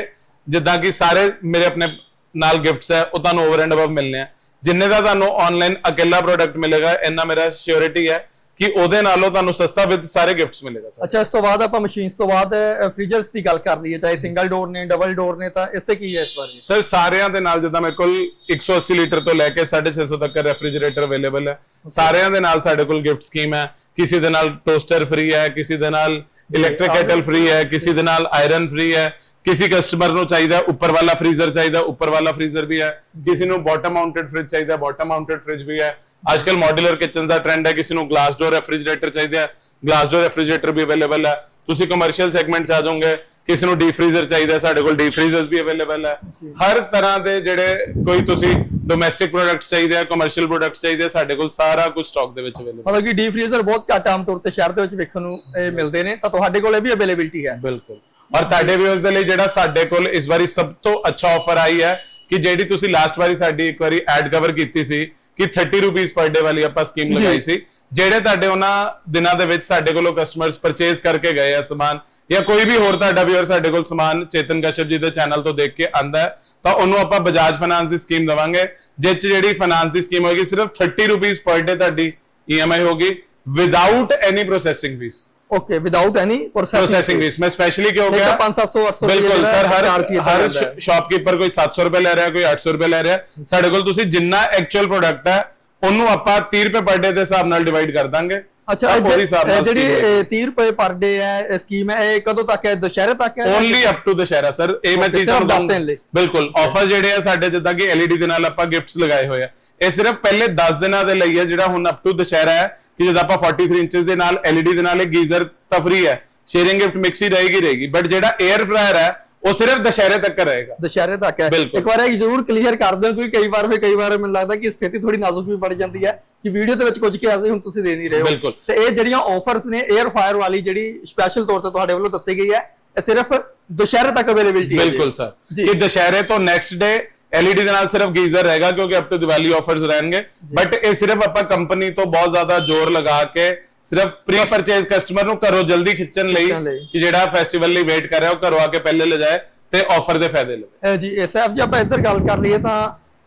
ਜਿੱਦਾਂ ਕਿ ਸਾਰੇ ਮੇਰੇ ਆਪਣੇ ਨਾਲ ਗਿਫਟਸ ਹੈ ਉਹ ਤੁਹਾਨੂੰ ਓਵਰ ਐਂਡ ਅਬਵ ਮਿਲਨੇ ਆ। ਜਿੰਨੇ ਦਾ ਤੁਹਾਨੂੰ ਆਨਲਾਈਨ ਅਕੇਲਾ ਪ੍ਰੋਡਕਟ ਮਿਲੇਗਾ ਇੰਨਾ ਮੇਰਾ ਸ਼ੋਰਿਟੀ ਹੈ। ਕਿ ਉਹਦੇ ਨਾਲੋਂ ਤੁਹਾਨੂੰ ਸਸਤਾ ਵਿਦ ਸਾਰੇ ਗਿਫਟਸ ਮਿਲੇਗਾ ਸਰ। ਅੱਛਾ ਇਸ ਤੋਂ ਬਾਅਦ ਆਪਾਂ ਮਸ਼ੀਨਸ ਤੋਂ ਬਾਅਦ ਫ੍ਰੀਜਰਸ ਦੀ ਗੱਲ ਕਰ ਲਈਏ ਚਾਹੇ ਸਿੰਗਲ ਡੋਰ ਨੇ ਡਬਲ ਡੋਰ ਨੇ ਤਾਂ ਇਸ ਤੇ ਕੀ ਹੈ ਇਸ ਬਾਰੇ? ਸਰ ਸਾਰਿਆਂ ਦੇ ਨਾਲ ਜਿੱਦਾਂ ਮੇਰੇ ਕੋਲ 180 ਲੀਟਰ ਤੋਂ ਲੈ ਕੇ 650 ਤੱਕ ਰੈਫਰੀਜਰੇਟਰ ਅਵੇਲੇਬਲ ਹੈ। ਸਾਰਿਆਂ ਦੇ ਨਾਲ ਸਾਡੇ ਕੋਲ ਗਿਫਟ ਸਕੀਮ ਹੈ। ਕਿਸੇ ਦੇ ਨਾਲ ਟੋਸਟਰ ਫ੍ਰੀ ਹੈ ਕਿਸੇ ਦੇ ਨਾਲ ਇਲੈਕਟ੍ਰਿਕ ਕੈਟਲ ਫ੍ਰੀ ਹੈ ਕਿਸੇ ਦੇ ਨਾਲ ਆਇਰਨ ਫ੍ਰੀ ਹੈ। ਕਿਸੇ ਕਸਟਮਰ ਨੂੰ ਚਾਹੀਦਾ ਉੱਪਰ ਵਾਲਾ ਫ੍ਰੀਜ਼ਰ ਚਾਹੀਦਾ ਉੱਪਰ ਵਾਲਾ ਫ੍ਰੀਜ਼ਰ ਵੀ ਹੈ। ਕਿਸੇ ਨੂੰ ਬਾਟਮ ਮਾਊਂਟਡ ਫ੍ਰਿਜ ਚਾਹੀਦਾ ਬਾਟਮ ਮਾਊਂਟਡ ਫ੍ਰਿਜ ਵੀ ਹੈ। ਅੱਜਕੱਲ ਮੋਡੂਲਰ ਕਿਚਨ ਦਾ ਟ੍ਰੈਂਡ ਹੈ ਕਿਸੇ ਨੂੰ ਗਲਾਸ ਡੋਰ ਰੈਫਰੀਜਰੇਟਰ ਚਾਹੀਦਾ ਹੈ ਗਲਾਸ ਡੋਰ ਰੈਫਰੀਜਰੇਟਰ ਵੀ ਅਵੇਲੇਬਲ ਹੈ। ਤੁਸੀਂ ਕਮਰਸ਼ੀਅਲ ਸੈਗਮੈਂਟ 'ਚ ਆ ਜਾਓਗੇ ਕਿਸੇ ਨੂੰ ਡੀਪ ਫ੍ਰੀਜ਼ਰ ਚਾਹੀਦਾ ਹੈ, ਸਾਡੇ ਕੋਲ ਡੀਪ ਫ੍ਰੀਜ਼ਰਸ ਵੀ ਅਵੇਲੇਬਲ ਹੈ। ਹਰ ਤਰ੍ਹਾਂ ਦੇ ਜਿਹੜੇ ਕੋਈ ਤੁਸੀਂ ਡੋਮੈਸਟਿਕ ਪ੍ਰੋਡਕਟਸ ਚਾਹੀਦੇ ਆ ਕਮਰਸ਼ੀਅਲ ਪ੍ਰੋਡਕਟਸ ਚਾਹੀਦੇ ਆ ਸਾਡੇ ਕੋਲ ਸਾਰਾ ਕੁਝ ਸਟਾਕ ਦੇ ਵਿੱਚ ਅਵੇਲੇਬਲ ਮਤਲਬ ਕਿ ਡੀਪ ਫ੍ਰੀਜ਼ਰ ਬਹੁਤ ਘੱਟ ਆਮ ਤੌਰ ਤੇ ਸ਼ਹਿਰ ਦੇ ਵਿੱਚ ਵੇਖਣ ਨੂੰ ਇਹ ਮਿਲਦੇ ਨੇ ਤਾਂ ਤੁਹਾਡੇ ਕੋਲ ਇਹ ਵੀ ਅਵੇਲੇਬਿਲਟੀ ਹੈ। ਬਿਲਕੁਲ। ਔਰ ਤੁਹਾਡੇ ਵਿਊਅਰਸ ਦੇ ਲਈ ਜਿਹੜਾ ਸਾਡੇ ਕੋਲ ਇਸ ਵਾਰੀ ਸਭ ਤੋਂ ਅੱਛਾ ਆਫਰ ਆਈ ਹੈ ਕਿ ਜਿਹੜੀ ਤੁਸੀਂ ਲਾਸਟ ਵਾਰੀ ਸਾਡੀ ਇੱਕ ਵਾਰੀ ਐਡ ਕਵਰ ਕੀਤੀ ਸੀ ਕਿ 30 ਰੁਪਏ ਪਰ ਡੇ ਵਾਲੀ ਆਪਾਂ ਸਕੀਮ ਲਗਾਈ ਸੀ ਜਿਹੜੇ ਤੁਹਾਡੇ ਉਹਨਾਂ ਦਿਨਾਂ ਦੇ ਵਿੱਚ ਸਾਡੇ ਕੋਲੋਂ ਕਸਟਮਰਸ ਪਰਚੇਸ ਕਰਕੇ ਗਏ ਆ ਸਮਾਨ ਜਾਂ ਕੋਈ ਵੀ ਹੋਰ ਤੁਹਾਡਾ ਵੀਅਰ ਸਾਡੇ ਕੋਲ ਸਮਾਨ ਚੇਤਨ ਕਸ਼ਪ ਜੀ ਦੇ ਚੈਨਲ ਤੋਂ ਦੇਖ ਕੇ ਆਂਦਾ ਤਾਂ ਉਹਨੂੰ ਆਪਾਂ ਬਜਾਜ ਫਾਈਨਾਂਸ ਦੀ ਸਕੀਮ ਦਵਾਂਗੇ ਜਿਸ 'ਚ ਜਿਹੜੀ ਫਾਈਨਾਂਸ ਦੀ ਸਕੀਮ ਹੋਏਗੀ ਸਿਰਫ 30 ਰੁਪਏ ਪਰ ਡੇ ਤੁਹਾਡੀ ਈਐਮਆਈ ਹੋਗੀ without any processing fee without any processing fee ਮੈਂ ਸਪੈਸ਼ਲੀ ਕਿਉਂ ਨਹੀਂ ਗਿਆ ਤਾਂ 500 800 ਬਿਲਕੁਲ ਸਰ ਹਰ ਹਰ ਸ਼ਾਪਕੀਪਰ ਕੋਈ 700 ਰੁਪਏ ਲੈ ਰਿਹਾ ਕੋਈ 800 ਰੁਪਏ ਲੈ ਰਿਹਾ ਸਾਡੇ ਕੋਲ ਤੁਸੀਂ ਜਿੰਨਾ ਐਕਚੁਅਲ ਪ੍ਰੋਡਕਟ ਹੈ ਉਹਨੂੰ ਆਪਾਂ 30 ਰੁਪਏ ਪਰ ਡੇ ਦੇ ਹਿਸਾਬ ਨਾਲ ਡਿਵਾਈਡ ਕਰ ਦਾਂਗੇ ਅੱਛਾ ਜਿਹੜੀ ਇਹ 30 ਰੁਪਏ ਪਰ ਡੇ ਹੈ ਸਕੀਮ ਹੈ ਇਹ ਕਦੋਂ ਤੱਕ ਹੈ ਦੁਸ਼ਹਿਰੇ ਤੱਕ ਹੈ only up to Dussehra sir ਇਹ ਮੈਂ ਚੀਜ਼ ਤੁਹਾਨੂੰ ਦਸ ਦਿਨ ਲਈ। ਬਿਲਕੁਲ ਆਫਰ ਜਿਹੜੇ ਆ ਸਾਡੇ ਜਿੱਦਾਂ ਕਿ LED ਦੇ ਨਾਲ ਆਪਾਂ ਗਿਫਟਸ ਲਗਾਏ ਹੋਏ ਆ ਇਹ ਸਿਰਫ ਪਹਿਲੇ 10 ਦਿਨਾਂ ਦੇ ਲਈ ਹੈ ਜਿਹੜਾ ਹੁਣ ਅਪ ਟੂ ਦੁਸ਼ਹਿਰਾ ਹੈ ਕਿ ਜਦ ਆਪਾਂ 43 ਇੰਚਸ ਦੇ ਨਾਲ LED ਦੇ ਨਾਲ ਇਹ ਗੀਜ਼ਰ ਤਾਂ ਫ੍ਰੀ ਹੈ ਸ਼ੇਅਰਿੰਗ ਗਿਫਟ ਮਿਕਸੀ ਰਹੇਗੀ ਰਹੇਗੀ ਬਟ ਜਿਹੜਾ 에ਅਰ ਫਰਾਇਰ ਹੈ ਉਹ ਸਿਰਫ ਦੁਸ਼ਹਿਰੇ ਤੱਕ ਰਹੇਗਾ ਦੁਸ਼ਹਿਰੇ ਤੱਕ ਹੈ। ਇੱਕ ਵਾਰ ਇਹ ਜ਼ਰੂਰ ਕਲੀਅਰ ਕਰ ਦਿਓ ਕਿਉਂਕਿ ਕਈ ਵਾਰ ਫਿਰ ਕਈ ਵਾਰ ਮੈਨੂੰ ਲੱਗਦਾ ਕਿ ਸਥਿਤੀ ਥੋੜੀ ਨਾਜ਼ੁਕ ਵੀ ਬਣ ਜਾਂਦੀ ਹੈ ਕਿ ਵੀਡੀਓ ਦੇ ਵਿੱਚ ਕੁਝ ਕਿ ਐਸੇ ਹੁਣ ਤੁਸੀਂ ਦੇ ਨਹੀਂ ਰਹੇ ਹੋ। ਤੇ ਇਹ ਜਿਹੜੀਆਂ ਆਫਰਸ ਨੇ 에ਅਰ ਫਾਇਰ ਵਾਲੀ ਜਿਹੜੀ ਸਪੈਸ਼ਲ ਤੌਰ ਤੇ ਤੁਹਾਡੇ ਵੱਲੋਂ ਦੱਸੀ ਗਈ ਹੈ ਇਹ ਸਿਰਫ ਦੁਸ਼ਹਿਰੇ ਤੱਕ ਅਵੇਲੇਬਿਲਟੀ ਹੈ। ਬਿਲਕੁਲ ਸਰ। ਕਿ ਦੁਸ਼ਹਿਰੇ ਤੋਂ ਨੈਕਸਟ ਡੇ LED ਦੇ ਨਾਲ ਸਿਰਫ ਗੀਜ਼ਰ ਰਹੇਗਾ ਕਿਉਂਕਿ ਅਪ ਟੂ ਦੀਵਾਲੀ ਆਫਰਸ ਰਹਿਣਗੇ। ਬਟ ਇਹ ਸਿਰਫ ਆਪਾਂ ਕੰਪਨੀ ਤੋਂ ਬਹੁਤ ਜ਼ਿਆਦਾ ਜ਼ੋਰ ਲਗਾ ਕੇ ਸਿਰਫ ਪ੍ਰੀ ਪਰਚੇਜ਼ ਕਸਟਮਰ ਨੂੰ ਘਰੋਂ ਜਲਦੀ ਖਿੱਚਣ ਲਈ। ਕਿ ਜਿਹੜਾ ਫੈਸਟੀਵਲ ਲਈ ਵੇਟ ਕਰ ਰਿਹਾ ਉਹ ਘਰੋਂ ਆ ਕੇ ਪਹਿਲੇ ਲੈ ਜਾਏ ਤੇ ਆਫਰ ਦੇ ਫਾਇਦੇ ਲਵੇ। ਇਹ ਜੀ ਐਸਐਫ ਜੇ ਆਪਾਂ ਇੱਧਰ ਗੱਲ ਕਰ ਲਈਏ ਤਾਂ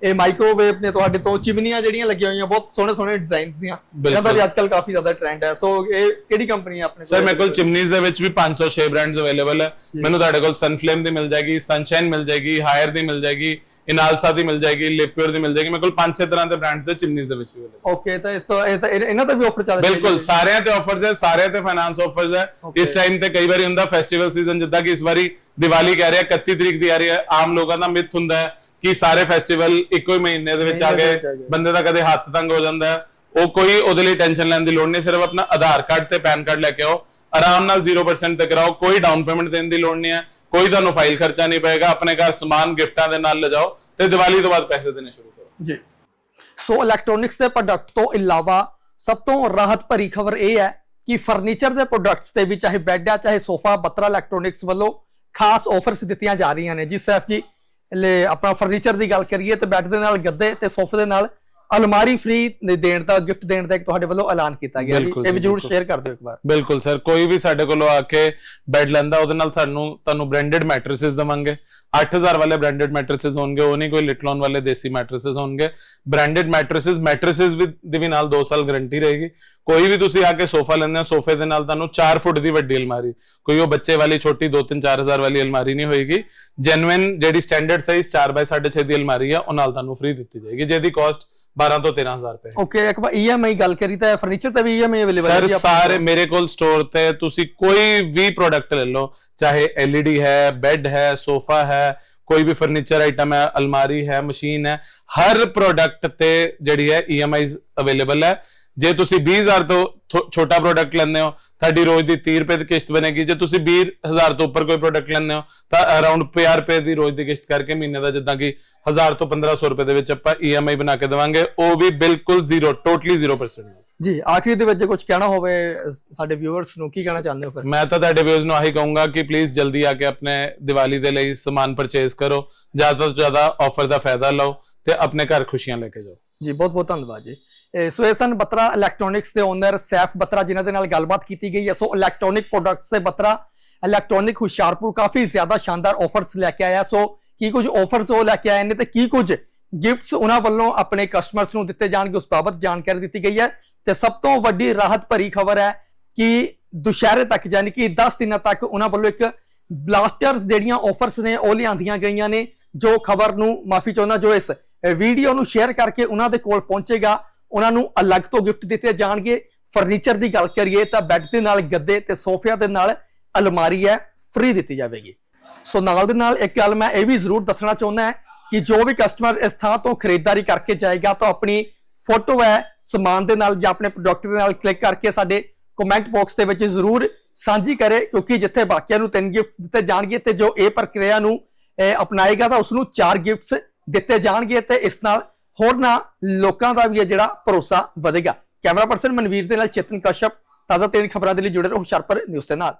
ਇਹ ਮਾਈਕ੍ਰੋਵੇਵ ਨੇ ਤੁਹਾਡੇ ਤੋਂ ਚਿਮਨੀਆਂ ਜਿਹੜੀਆਂ ਲੱਗੀਆਂ ਹੋਈਆਂ ਬਹੁਤ ਸੋਹਣੇ ਸੋਹਣੇ ਡਿਜ਼ਾਈਨ ਦੀਆਂ ਇਹਨਾਂ ਦਾ ਵੀ ਅੱਜਕੱਲ ਕਾਫੀ ਜ਼ਿਆਦਾ ਟ੍ਰੈਂਡ ਹੈ। ਸੋ ਇਹ ਕਿਹੜੀ ਕੰਪਨੀ ਹੈ ਆਪਣੇ ਸਰ ਮੇਰੇ ਕੋਲ ਚਿਮਨੀਜ਼ ਦੇ ਵਿੱਚ ਵੀ 506 ਬ੍ਰਾਂਡਸ ਅਵੇਲੇਬਲ ਹੈ। ਮੈਨੂੰ ਤੁਹਾਡੇ ਕੋਲ ਸਨਫਲੇਮ ਦੀ ਮਿਲ ਜਾਏਗੀ ਸਨਸ਼ਾਈਨ ਮਿਲ ਜਾਏਗੀ ਹਾਇਰ ਦੀ ਮਿਲ ਜਾਏਗੀ। ਇਨਾਲਸਾ ਦੀ ਮਿਲ ਜਾਏਗੀ ਲਿਪਿਓਰ ਦੀ ਮਿਲ ਜਾਏਗੀ। ਮੇਰੇ ਕੋਲ 5-6 ਤਰ੍ਹਾਂ ਦੇ ਬ੍ਰਾਂਡਸ ਦੇ ਚਿਮਨੀਜ਼ ਦੇ ਵਿੱਚ ਵੀ ਅਵੇਲੇਬਲ ਓਕੇ ਤਾਂ ਇਸ ਤੋਂ ਇਹ ਤਾਂ ਇਹ- ਇਹਨਾਂ ਤੇ ਵੀ ਆਫਰ ਚੱਲ ਰਹੀ ਬਿਲਕੁਲ ਸਾਰਿਆਂ ਤੇ ਆਫਰਸ ਹੈ ਸਾਰਿਆਂ ਤੇ ਫਾਈਨਾਂਸ ਆਫਰਸ ਹੈ। ਇਸ ਟਾਈਮ ਤੇ ਕਈ ਵਾਰੀ ਹੁੰਦਾ ਫੈਸਟੀਵਲ ਸੀਜ਼ਨ ਜਿੱਦਾਂ ਕਿ ਇਸ ਵਾਰੀ ਦੀਵਾਲੀ ਕਹਿ ਰਿਹਾ 31 ਤਰੀਕ ਦੀ ਆ ਰਹੀ ਹੈ ਆਮ ਲੋਕਾਂ ਦਾ ਮਿੱਥ ਹੁੰਦਾ ਹੈ ਕਿ ਸਾਰੇ ਫੈਸਟੀਵਲ ਇੱਕੋ ਹੀ ਮਹੀਨੇ ਦੇ ਵਿੱਚ ਆ ਮਹੀਨੇ ਦੇ ਗਏ। ਵਿੱਚ ਆ ਗਏ। ਬੰਦੇ ਦਾ ਕਦੇ ਹੱਥ ਤੰਗ ਹੋ ਜਾਂਦਾ ਹੈ। ਉਹ ਕੋਈ ਉਹਦੇ ਲਈ ਟੈਨਸ਼ਨ ਲੈਣ ਦੀ ਲੋੜ ਨਹੀਂ ਸਿਰਫ ਆਪਣਾ ਆਧਾਰ ਕਾਰਡ ਤੇ ਪੈਨ ਕਾਰਡ ਲੈ ਕੇ ਆਓ। ਆਰਾਮ ਨਾਲ 0% ਤੇ ਕਰਾਓ ਕੋਈ ਡਾਊਨ ਪੇਮੈਂਟ ਦੇਣ ਦੀ ਲੋੜ ਨਹੀਂ ਹੈ। ਕੋਈ ਤੁਹਾਨੂੰ ਫਾਈਲ ਖਰਚਾ ਨਹੀਂ ਪਏਗਾ, ਆਪਣੇ ਘਰ ਸਮਾਨ ਗਿਫਟਾਂ ਦੇ ਨਾਲ ਲਿਜਾਓ ਤੇ ਦੀਵਾਲੀ ਤੋਂ ਬਾਅਦ ਪੈਸੇ ਦੇਣੇ ਸ਼ੁਰੂ ਕਰੋ। ਜੀ। ਸੋ ਇਲੈਕਟ੍ਰੋਨਿਕਸ ਦੇ ਪ੍ਰੋਡਕਟ ਤੋਂ ਇਲਾਵਾ ਸਭ ਤੋਂ ਰਾਹਤ ਭਰੀ ਖਬਰ ਇਹ ਹੈ ਕਿ ਫਰਨੀਚਰ ਦੇ ਪ੍ਰੋਡਕਟਸ ਤੇ ਵੀ ਚਾਹੇ ਬੈੱਡ ਆ, ਚਾਹੇ ਸੋਫਾ ਬੱਤਰਾ ਇਲੈਕਟ੍ਰੋਨਿਕਸ ਵੱਲੋਂ ਖਾਸ ਆਫਰਸ ਦਿੱਤੀਆਂ ਜਾ ਰਹੀਆਂ ਨੇ। ਜੀ ਸੈਫ ਜੀ, ਲੈ ਆਪਣਾ ਫਰਨੀਚਰ ਦੀ ਗੱਲ ਕਰੀਏ ਤੇ ਬੈੱਡ ਦੇ ਨਾਲ ਗੱਦੇ ਤੇ ਸੋਫੇ ਦੇ ਨਾਲ ਅਲਮਾਰੀ ਫ੍ਰੀ ਦੇਣ ਦਾ ਗਿਫਟ ਦੇਣ ਦਾ ਇੱਕ ਤੁਹਾਡੇ ਵੱਲੋਂ ਐਲਾਨ ਕੀਤਾ ਗਿਆ ਜੀ ਇਹ ਵੀ ਜਰੂਰ। ਸ਼ੇਅਰ ਕਰ ਦਿਓ ਇੱਕ ਵਾਰ। ਬਿਲਕੁਲ ਸਰ ਕੋਈ ਵੀ ਸਾਡੇ ਕੋਲੋਂ ਆ ਕੇ ਬੈੱਡ ਲੈਂਦਾ ਉਹਦੇ ਨਾਲ ਤੁਹਾਨੂੰ ਤੁਹਾਨੂੰ ਬ੍ਰਾਂਡਡ ਮੈਟ੍ਰੈਸਸ ਦਵਾਂਗੇ। 8000 ਵਾਲੇ ਬ੍ਰਾਂਡਡ ਮੈਟ੍ਰੈਸਸ ਹੋਣਗੇ ਉਹ ਨਹੀਂ ਕੋਈ ਲਿਟਲਨ ਵਾਲੇ ਦੇਸੀ ਮੈਟ੍ਰੈਸਸ ਹੋਣਗੇ। ਬ੍ਰਾਂਡਡ ਮੈਟ੍ਰੈਸਸ ਮੈਟ੍ਰੈਸਸ ਵੀ ਦੀ ਵੀ ਨਾਲ 2 ਸਾਲ ਗਾਰੰਟੀ ਰਹੇਗੀ। ਕੋਈ ਵੀ ਤੁਸੀਂ ਆ ਕੇ ਸੋਫਾ ਲੈਂਦੇ ਹੋ ਸੋਫੇ ਦੇ ਨਾਲ ਤੁਹਾਨੂੰ 4 ਫੁੱਟ ਦੀ ਵੱਡੀ ਅਲਮਾਰੀ। ਕੋਈ ਉਹ ਬੱਚੇ ਵਾਲੀ ਛੋਟੀ 2-3 4000 ਵਾਲੀ ਅਲਮਾਰੀ ਨਹੀਂ ਹੋਏਗੀ। ਜੈਨੂਇਨ ਜਿਹੜੀ ਸਟੈਂਡਰਡ ਸਾਈਜ਼ 4x6.5 ਦੀ ਅਲਮਾਰੀ ਆ ਉਹ ਨਾਲ ਤੁਹਾਨੂੰ ਫ੍ਰੀ ਦਿੱਤੀ ਜਾਏਗੀ ਜਿਹਦੀ ਕਾਸਟ 12 ਤੋਂ 13000 ਰੁਪਏ। ਓਕੇ ਇੱਕ ਵਾਰ ਈਐਮਆਈ ਗੱਲ ਕਰੀ ਤਾਂ ਫਰਨੀਚਰ ਤੇ ਵੀ ਈਐਮਆਈ ਅਵੇਲੇਬਲ ਹੈ ਸਰ ਸਾਰੇ ਮੇਰੇ ਕੋਲ ਸਟੋਰ ਤੇ ਤੁਸੀਂ ਕੋਈ ਵੀ ਪ੍ਰੋਡਕਟ ਲੈ ਲਓ ਚਾਹੇ LED ਹੈ ਬੈੱਡ ਹੈ ਸੋਫਾ ਹੈ ਕੋਈ ਵੀ ਫਰਨੀਚਰ ਆਈਟਮ ਹੈ ਅਲਮਾਰੀ ਹੈ ਮਸ਼ੀਨ ਹੈ ਹਰ ਪ੍ਰੋਡਕਟ ਤੇ ਜਿਹੜੀ ਹੈ EMIs ਅਵੇਲੇਬਲ ਹੈ ਜੇ ਤੁਸੀਂ 20000 ਤੋਂ ਛੋਟਾ ਪ੍ਰੋਡਕਟ ਲੈਂਦੇ ਹੋ ਤੁਹਾਡੀ ਰੋਜ਼ ਦੀ 30 ਰੁਪਏ ਦੀ ਕਿਸ਼ਤ ਬਣੇਗੀ। ਜੇ ਤੁਸੀਂ 20000 ਤੋਂ ਉੱਪਰ ਕੋਈ ਪ੍ਰੋਡਕਟ ਲੈਂਦੇ ਹੋ ਤਾਂ ਅਰਾਊਂਡ 50 ਰੁਪਏ ਦੀ ਰੋਜ਼ ਦੀ ਕਿਸ਼ਤ ਕਰਕੇ ਮਹੀਨੇ ਦਾ ਜਿੱਦਾਂ ਕਿ 1000 ਤੋਂ 1500 ਰੁਪਏ ਦੇ ਵਿੱਚ ਆਪਾਂ EMI ਬਣਾ ਕੇ ਦੇਵਾਂਗੇ ਉਹ ਵੀ ਬਿਲਕੁਲ ਜ਼ੀਰੋ ਟੋਟਲੀ 0% ਜੀ ਆਖਰੀ ਦੇ ਵਿੱਚ ਜੇ ਕੁਝ ਕਹਿਣਾ ਹੋਵੇ ਸਾਡੇ ਵਿਊਅਰਸ ਨੂੰ ਕੀ ਕਹਿਣਾ ਚਾਹੁੰਦੇ ਹੋ ਫਿਰ? ਮੈਂ ਤਾਂ ਤੁਹਾਡੇ ਵਿਊਜ਼ ਨੂੰ ਆਹੀ ਕਹੂੰਗਾ ਕਿ ਪਲੀਜ਼ ਜਲਦੀ ਆ ਕੇ ਆਪਣੇ ਦੀਵਾਲੀ ਦੇ ਲਈ ਸਮਾਨ ਪਰਚੇਸ ਕਰੋ ਜ਼ਿਆਦਾ ਤੋਂ ਜ਼ਿਆਦਾ ਆਫਰ ਦਾ ਫਾਇਦਾ ਲਓ ਤੇ ਆਪਣੇ ਘਰ ਖੁਸ਼ੀਆਂ ਲੈ ਕੇ ਜਾਓ। ਜੀ ਬਹੁਤ ਬਹੁਤ ਧੰਨਵਾਦ ਜੀ। ਸੋ ਇਹ ਸਨ ਬਤਰਾ ਇਲੈਕਟ੍ਰੋਨਿਕਸ ਦੇ ਓਨਰ ਸੈਫ ਬਤਰਾ, ਜਿਨ੍ਹਾਂ ਦੇ ਨਾਲ ਗੱਲਬਾਤ ਕੀਤੀ ਗਈ ਹੈ। ਸੋ ਇਲੈਕਟ੍ਰੋਨਿਕ ਪ੍ਰੋਡਕਟਸ ਦੇ ਬਤਰਾ ਇਲੈਕਟ੍ਰੋਨਿਕ ਹੁਸ਼ਿਆਰਪੁਰ ਕਾਫੀ ਜ਼ਿਆਦਾ ਸ਼ਾਨਦਾਰ ਆਫਰਸ ਲੈ ਕੇ ਆਇਆ। ਸੋ ਕੀ ਕੁਝ ਆਫਰਸ ਉਹ ਲੈ ਕੇ ਆਏ ਨੇ ਤੇ ਕੀ ਕੁਝ ਗਿਫਟਸ ਉਹਨਾਂ ਵੱਲੋਂ ਆਪਣੇ ਕਸਟਮਰਸ ਨੂੰ ਦਿੱਤੇ ਜਾਣਗੇ, ਉਸ ਬਾਬਤ ਜਾਣਕਾਰੀ ਦਿੱਤੀ ਗਈ ਹੈ। ਤੇ ਸਭ ਤੋਂ ਵੱਡੀ ਰਾਹਤ ਭਰੀ ਖਬਰ ਹੈ ਕਿ ਦੁਸ਼ਹਿਰੇ ਤੱਕ, ਯਾਨੀ ਕਿ 10 ਦਿਨਾਂ ਤੱਕ ਉਹਨਾਂ ਵੱਲੋਂ ਇੱਕ ਬਲਾਸਟਰਸ ਜਿਹੜੀਆਂ ਆਫਰਸ ਨੇ, ਉਹ ਲਿਆਂਦੀਆਂ ਗਈਆਂ ਨੇ। ਜੋ ਖਬਰ ਨੂੰ ਮਾਫੀ ਚਾਹੁੰਦਾ ਜੋ ਇਸ ਵੀਡੀਓ ਨੂੰ ਸ਼ੇਅਰ ਕਰਕੇ ਉਹਨਾਂ ਦੇ ਕੋਲ ਪਹੁੰਚੇਗਾ। ਉਹਨਾਂ ਨੂੰ ਅਲੱਗ ਤੋਂ ਗਿਫਟ ਦਿੱਤੇ ਜਾਣਗੇ। ਫਰਨੀਚਰ ਦੀ ਗੱਲ ਕਰੀਏ ਤਾਂ ਬੈੱਡ ਦੇ ਨਾਲ ਗੱਦੇ ਤੇ ਸੋਫਿਆਂ ਦੇ ਨਾਲ ਅਲਮਾਰੀ ਹੈ ਫ੍ਰੀ ਦਿੱਤੀ ਜਾਵੇਗੀ। ਸੋ ਨਾਲ ਦੇ ਨਾਲ ਇੱਕ ਗੱਲ ਮੈਂ ਇਹ ਵੀ ਜ਼ਰੂਰ ਦੱਸਣਾ ਚਾਹੁੰਦਾ ਹਾਂ ਕਿ ਜੋ ਵੀ ਕਸਟਮਰ ਇਸ ਥਾਂ ਤੋਂ ਖਰੀਦਦਾਰੀ ਕਰਕੇ ਜਾਏਗਾ ਤਾਂ ਆਪਣੀ ਫੋਟੋ ਹੈ, ਸਮਾਨ ਦੇ ਨਾਲ ਜਾਂ ਆਪਣੇ ਪ੍ਰੋਡਕਟ ਦੇ ਨਾਲ ਕਲਿੱਕ ਕਰਕੇ ਸਾਡੇ ਕਮੈਂਟ ਬਾਕਸ ਦੇ ਵਿੱਚ ਜ਼ਰੂਰ ਸਾਂਝੀ ਕਰੇ, ਕਿਉਂਕਿ ਜਿੱਥੇ ਬਾਕੀਆਂ ਨੂੰ ਤਿੰਨ ਗਿਫਟਸ ਦਿੱਤੇ ਜਾਣਗੇ ਤੇ ਜੋ ਇਹ ਪ੍ਰਕਿਰਿਆ ਨੂੰ ਅਪਣਾਏਗਾ ਤਾਂ ਉਸ ਨੂੰ ਚਾਰ ਗਿਫਟਸ ਦਿੱਤੇ ਜਾਣਗੇ ਤੇ ਇਸ ਨਾਲ ਹੋਰ ਨਾ ਲੋਕਾਂ ਦਾ ਵੀ ਹੈ ਜਿਹੜਾ ਭਰੋਸਾ ਵਧੇਗਾ। ਕੈਮਰਾ ਪਰਸਨ ਮਨਵੀਰ ਦੇ ਨਾਲ ਚੇਤਨ ਕਸ਼ਪ ਤਾਜ਼ਾ ਤੇਰੀ ਖਬਰਾਂ ਦੇ ਲਈ ਜੁੜੇ ਰਹੋ ਹੁਸ਼ਿਆਰਪੁਰ ਨਿਊਜ਼ ਦੇ ਨਾਲ।